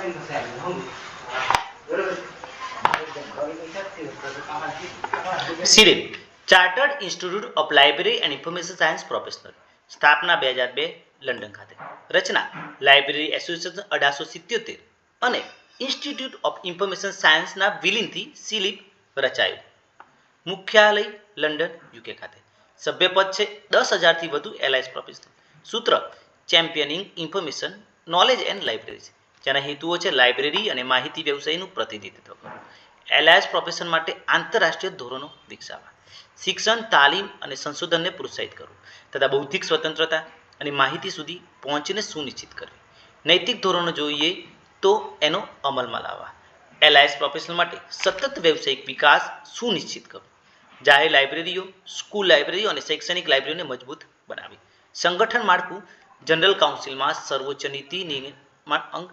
ને તો સાહેબ CILIP chartered institute of library and information science professional, સ્થાપના બે હજાર બે, લંડન ખાતે. રચના, લાઇબ્રેરી એસોસિએશન અઢારસો સિત્યોતેર અને ઇન્સ્ટિટ્યૂટ ઓફ ઇન્ફોર્મેશન સાયન્સના વિલીનથી સિલિપ રચાયું. મુખ્યાલય, લંડન, યુકે ખાતે. સભ્યપદ છે દસ હજારથી વધુ એલાયન્સ પ્રોફેશનલ. સૂત્ર, championing information, knowledge and library જેના હેતુઓ છે લાઇબ્રેરી અને માહિતી વ્યવસાયનું પ્રતિનિધિત્વ કરવું. એલાયન્સ પ્રોફેશન માટે આંતરરાષ્ટ્રીય ધોરણો વિકસાવવા. શિક્ષણ, તાલીમ અને સંશોધનને પ્રોત્સાહિત કરવું તથા બૌદ્ધિક સ્વતંત્રતા અને માહિતી સુધી પહોંચીને સુનિશ્ચિત કરવી. નૈતિક ધોરણો જોઈએ તો એનો અમલમાં લાવવા. એલાયન્સ પ્રોફેશનલ માટે સતત વ્યવસાયિક વિકાસ સુનિશ્ચિત કરવો. જાહેર લાઇબ્રેરીઓ, સ્કૂલ લાઇબ્રેરીઓ અને શૈક્ષણિક લાઇબ્રેરીઓને મજબૂત બનાવી સંગઠન માળખું જનરલ કાઉન્સિલમાં સર્વોચ્ચ નીતિ નિર્માણ અંગ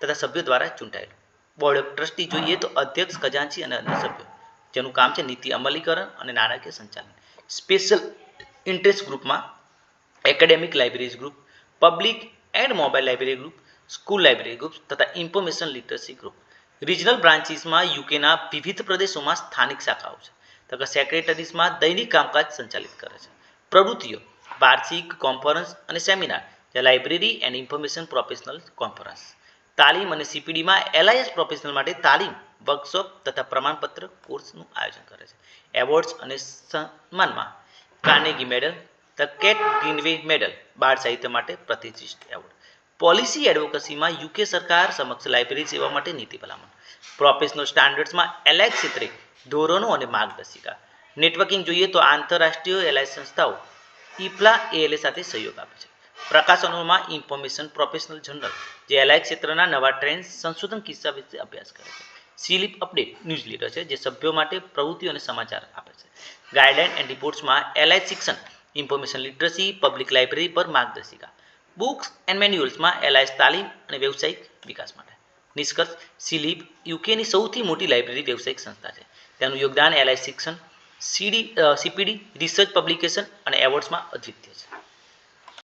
તથા સભ્યો દ્વારા ચૂંટાયેલું. બોર્ડ ઓફ ટ્રસ્ટી જોઈએ તો અધ્યક્ષ ખજાનચી અને અન્ય સભ્યો, જેનું કામ છે નીતિ અમલીકરણ અને નાણાકીય સંચાલન. સ્પેશિયલ ઇન્ટરેસ્ટ ગ્રુપમાં academic libraries group public and mobile library group school library group તથા ઇન્ફોર્મેશન લિટરસી ગ્રુપ રિજનલ બ્રાન્ચીસમાં યુકેના વિવિધ પ્રદેશોમાં સ્થાનિક શાખાઓ છે. તથા સેક્રેટરીઝમાં દૈનિક કામકાજ સંચાલિત કરે છે. પ્રવૃત્તિઓ, વાર્ષિક કોન્ફરન્સ અને સેમિનાર જે library and information professional conference તાલીમ અને સીપીડીમાં એલઆઈએસ પ્રોફેશનલ માટે તાલીમ વર્કશોપ તથા પ્રમાણપત્ર કોર્સનું આયોજન કરે છે. એવોર્ડ્સ અને સન્માનમાં Carnegie medal the Kate Greenaway medal બાળ સાહિત્ય માટે પ્રતિષ્ઠિત એવોર્ડ પોલિસી એડવોકસીમાં યુકે સરકાર સમક્ષ લાઇબ્રેરી સેવા માટે નીતિ ભલામણ. પ્રોફેશનલ સ્ટાન્ડર્ડ્સમાં એલાયક ક્ષેત્રે ધોરણો અને માર્ગદર્શિકા. નેટવર્કિંગ જોઈએ તો આંતરરાષ્ટ્રીય એલાય સંસ્થાઓ ઇફલા એએલએ સાથે સહયોગ આપે છે. પ્રકાશનોમાં ઇન્ફોર્મેશન પ્રોફેશનલ જર્નલ, જે એલઆઈ ક્ષેત્રના નવા ટ્રેન્ડ સંશોધન કિસ્સા વિશે અભ્યાસ કરે છે. સિલિપ અપડેટ ન્યૂઝ લીડર છે, જે સભ્યો માટે પ્રવૃત્તિઓ અને સમાચાર આપે છે. ગાઈડલાઇન એન્ડ રિપોર્ટ્સમાં એલઆઈ શિક્ષણ, ઇન્ફોર્મેશન લિટરસી, પબ્લિક લાઇબ્રેરી પર માર્ગદર્શિકા. બુક્સ એન્ડ મેન્યુઅલ્સમાં એલઆઈસ તાલીમ અને વ્યવસાયિક વિકાસ માટે. નિષ્કર્ષ, સિલિપ યુકેની સૌથી મોટી લાઇબ્રેરી વ્યવસાયિક સંસ્થા છે. તેનું યોગદાન એલઆઈ શિક્ષણ, સીડી સીપીડી, રિસર્ચ પબ્લિકેશન અને એવોર્ડ્સમાં અદ્વિતીય છે.